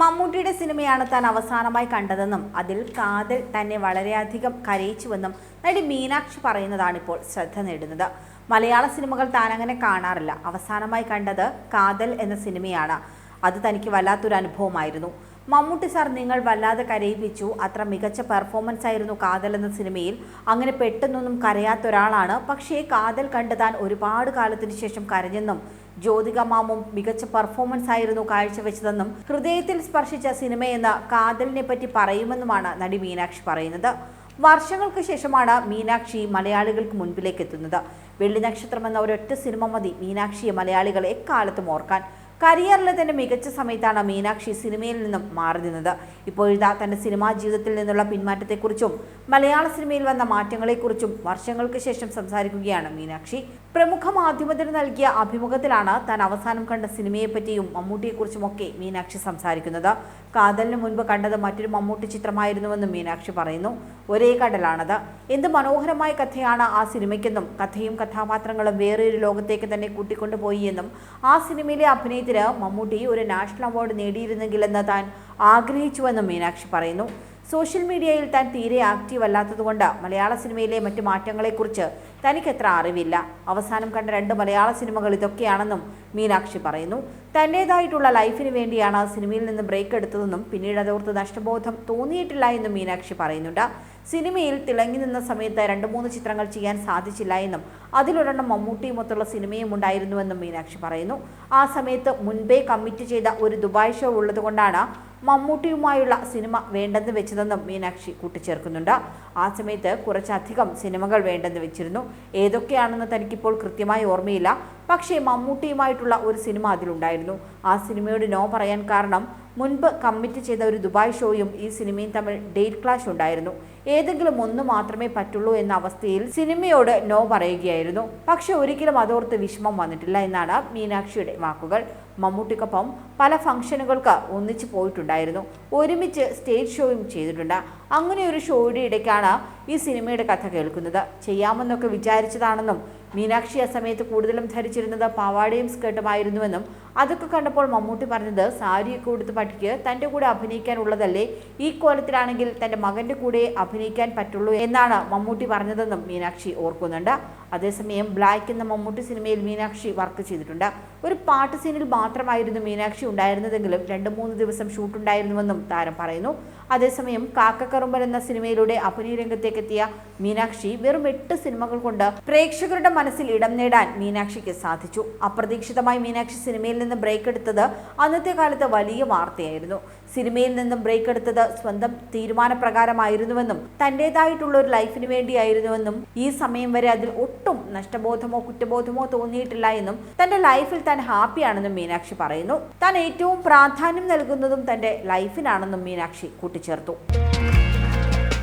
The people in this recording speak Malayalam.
മമ്മൂട്ടിയുടെ സിനിമയാണ് താൻ അവസാനമായി കണ്ടതെന്നും അതിൽ കാതൽ തന്നെ വളരെയധികം കരയിച്ചുവെന്നും നടി മീനാക്ഷി പറയുന്നതാണിപ്പോൾ ശ്രദ്ധ നേടുന്നത്. മലയാള സിനിമകൾ താൻ അങ്ങനെ കാണാറില്ല. അവസാനമായി കണ്ടത് കാതൽ എന്ന സിനിമയാണ്. അത് തനിക്ക് വല്ലാത്തൊരു അനുഭവമായിരുന്നു. മമ്മൂട്ടി സാർ നിങ്ങൾ വല്ലാതെ കരയിപ്പിച്ചു. അത്ര മികച്ച പെർഫോമൻസ് ആയിരുന്നു കാതൽ എന്ന സിനിമയിൽ. അങ്ങനെ പെട്ടെന്നൊന്നും കരയാത്ത ഒരാളാണ്. പക്ഷേ കാതൽ കണ്ട് താൻ ഒരുപാട് കാലത്തിന് ശേഷം കരഞ്ഞെന്നും ജ്യോതിക മാമും മികച്ച പെർഫോമൻസ് ആയിരുന്നു കാഴ്ചവെച്ചതെന്നും ഹൃദയത്തിൽ സ്പർശിച്ച സിനിമയെന്ന് കാതലിനെ പറ്റി പറയുമെന്നുമാണ് നടി മീനാക്ഷി പറയുന്നത്. വർഷങ്ങൾക്ക് ശേഷമാണ് മീനാക്ഷി മലയാളികൾക്ക് മുൻപിലേക്ക് എത്തുന്നത്. വെള്ളി നക്ഷത്രം എന്ന ഒരൊറ്റ സിനിമ മതി മീനാക്ഷിയെ മലയാളികൾ എക്കാലത്തും ഓർക്കാൻ. കരിയറിലെ തന്നെ മികച്ച സമയത്താണ് മീനാക്ഷി സിനിമയിൽ നിന്നും മാറി നിന്നത്. ഇപ്പോഴിതാ തന്റെ സിനിമാ ജീവിതത്തിൽ നിന്നുള്ള പിന്മാറ്റത്തെക്കുറിച്ചും മലയാള സിനിമയിൽ വന്ന മാറ്റങ്ങളെക്കുറിച്ചും വർഷങ്ങൾക്ക് ശേഷം സംസാരിക്കുകയാണ് മീനാക്ഷി. പ്രമുഖ മാധ്യമത്തിന് നൽകിയ അഭിമുഖത്തിലാണ് താൻ അവസാനം കണ്ട സിനിമയെപ്പറ്റിയും മമ്മൂട്ടിയെക്കുറിച്ചുമൊക്കെ മീനാക്ഷി സംസാരിക്കുന്നത്. കാതലിന് മുൻപ് കണ്ടത് മറ്റൊരു മമ്മൂട്ടി ചിത്രമായിരുന്നുവെന്നും മീനാക്ഷി പറയുന്നു. ഒരേ കടലാണത്. എന്ത് മനോഹരമായ കഥയാണ് ആ സിനിമയ്ക്കെന്നും കഥയും കഥാപാത്രങ്ങളും വേറൊരു ലോകത്തേക്ക് തന്നെ കൂട്ടിക്കൊണ്ടുപോയി എന്നും ആ സിനിമയിലെ അഭിനയത്തിന് മമ്മൂട്ടി ഒരു നാഷണൽ അവാർഡ് നേടിയിരുന്നെങ്കിൽ എന്ന് താൻ ആഗ്രഹിച്ചുവെന്നും മീനാക്ഷി പറയുന്നു. സോഷ്യൽ മീഡിയയിൽ താൻ തീരെ ആക്റ്റീവ് അല്ലാത്തതുകൊണ്ട് മലയാള സിനിമയിലെ മറ്റു മാറ്റങ്ങളെക്കുറിച്ച് തനിക്കത്ര അറിവില്ല. അവസാനം കണ്ട രണ്ട് മലയാള സിനിമകൾ ഇതൊക്കെയാണെന്നും മീനാക്ഷി പറയുന്നു. തന്റേതായിട്ടുള്ള ലൈഫിന് വേണ്ടിയാണ് സിനിമയിൽ നിന്ന് ബ്രേക്ക് എടുത്തതെന്നും പിന്നീട് അതോർത്ത് നഷ്ടബോധം തോന്നിയിട്ടില്ല എന്നും മീനാക്ഷി പറയുന്നുണ്ട്. സിനിമയിൽ തിളങ്ങി നിന്ന സമയത്ത് രണ്ട് മൂന്ന് ചിത്രങ്ങൾ ചെയ്യാൻ സാധിച്ചില്ല എന്നും അതിലൊരെണ്ണം മമ്മൂട്ടിയുമൊത്തുള്ള സിനിമയും ഉണ്ടായിരുന്നുവെന്നും മീനാക്ഷി പറയുന്നു. ആ സമയത്ത് മുൻപേ കമ്മിറ്റ് ചെയ്ത ഒരു ദുബായ് ഷോ ഉള്ളതുകൊണ്ടാണ് മമ്മൂട്ടിയുമായുള്ള സിനിമ വേണ്ടെന്ന് വെച്ചതെന്നും മീനാക്ഷി കൂട്ടിച്ചേർക്കുന്നുണ്ട്. ആ സമയത്ത് കുറച്ചധികം സിനിമകൾ വേണ്ടെന്ന് വെച്ചിരുന്നു. ഏതൊക്കെയാണെന്ന് തനിക്കിപ്പോൾ കൃത്യമായി ഓർമ്മയില്ല. പക്ഷേ മമ്മൂട്ടിയുമായിട്ടുള്ള ഒരു സിനിമ അതിലുണ്ടായിരുന്നു. ആ സിനിമയോട് നോ പറയാൻ കാരണം മുൻപ് കമ്മിറ്റ് ചെയ്ത ഒരു ദുബായ് ഷോയും ഈ സിനിമയും തമ്മിൽ ഡേറ്റ് ക്ലാഷ് ഉണ്ടായിരുന്നു. ഏതെങ്കിലും ഒന്ന് മാത്രമേ പറ്റുള്ളൂ എന്ന അവസ്ഥയിൽ സിനിമയോട് നോ പറയുകയായിരുന്നു. പക്ഷെ ഒരിക്കലും അതോർത്ത് വിഷമം വന്നിട്ടില്ല എന്നാണ് മീനാക്ഷിയുടെ വാക്കുകൾ. മമ്മൂട്ടിക്കൊപ്പം പല ഫംഗ്ഷനുകൾക്ക് ഒന്നിച്ച് പോയിട്ടുണ്ടായിരുന്നു. ഒരുമിച്ച് സ്റ്റേജ് ഷോയും ചെയ്തിട്ടുണ്ട്. അങ്ങനെ ഒരു ഷോയുടെ ഇടയ്ക്കാണ് ഈ സിനിമയുടെ കഥ കേൾക്കുന്നത്. ചെയ്യാമെന്നൊക്കെ വിചാരിച്ചതാണെന്നും മീനാക്ഷി ആ സമയത്ത് കൂടുതലും ധരിച്ചിരുന്നത് പാവാടയും സ്കേർട്ടുമായിരുന്നുവെന്നും അതൊക്കെ കണ്ടപ്പോൾ മമ്മൂട്ടി പറഞ്ഞത് സാരിയൊക്കെ കൊടുത്ത് പഠിക്ക് തന്റെ കൂടെ അഭിനയിക്കാനുള്ളതല്ലേ ഈ കോലത്തിലാണെങ്കിൽ തന്റെ മകന്റെ കൂടെ അഭിനയിക്കാൻ പറ്റുള്ളൂ എന്നാണ് മമ്മൂട്ടി പറഞ്ഞതെന്നും മീനാക്ഷി ഓർക്കുന്നുണ്ട്. അതേസമയം ബ്ലാക്ക് എന്ന മമ്മൂട്ടി സിനിമയിൽ മീനാക്ഷി വർക്ക് ചെയ്തിട്ടുണ്ട്. ഒരു പാട്ട് സീനിൽ മാത്രമായിരുന്നു മീനാക്ഷി ഉണ്ടായിരുന്നതെങ്കിലും രണ്ട് മൂന്ന് ദിവസം ഷൂട്ടുണ്ടായിരുന്നുവെന്നും താരം പറയുന്നു. അതേസമയം കാക്കക്കറുമ്പൻ എന്ന സിനിമയിലൂടെ അഭിനയ രംഗത്തേക്ക് എത്തിയ മീനാക്ഷി വെറും എട്ട് സിനിമകൾ കൊണ്ട് പ്രേക്ഷകരുടെ മനസ്സിൽ ഇടം നേടാൻ മീനാക്ഷിക്ക് സാധിച്ചു. അപ്രതീക്ഷിതമായി മീനാക്ഷി സിനിമയിൽ നിന്ന് ബ്രേക്ക് എടുത്തത് അന്നത്തെ കാലത്ത് വലിയ വാർത്തയായിരുന്നു. സിനിമയിൽ നിന്നും ബ്രേക്ക് എടുത്തത് സ്വന്തം തീരുമാനപ്രകാരമായിരുന്നുവെന്നും തന്റെതായിട്ടുള്ള ഒരു ലൈഫിന് വേണ്ടിയായിരുന്നുവെന്നും ഈ സമയം വരെ അതിൽ ഒട്ടും നഷ്ടബോധമോ കുറ്റബോധമോ തോന്നിയിട്ടില്ല എന്നും തന്റെ ലൈഫിൽ താൻ ഹാപ്പിയാണെന്നും മീനാക്ഷി പറയുന്നു. താൻ ഏറ്റവും പ്രാധാന്യം നൽകുന്നതും തന്റെ ലൈഫിനാണെന്നും മീനാക്ഷി കൂട്ടിച്ചേർത്തു.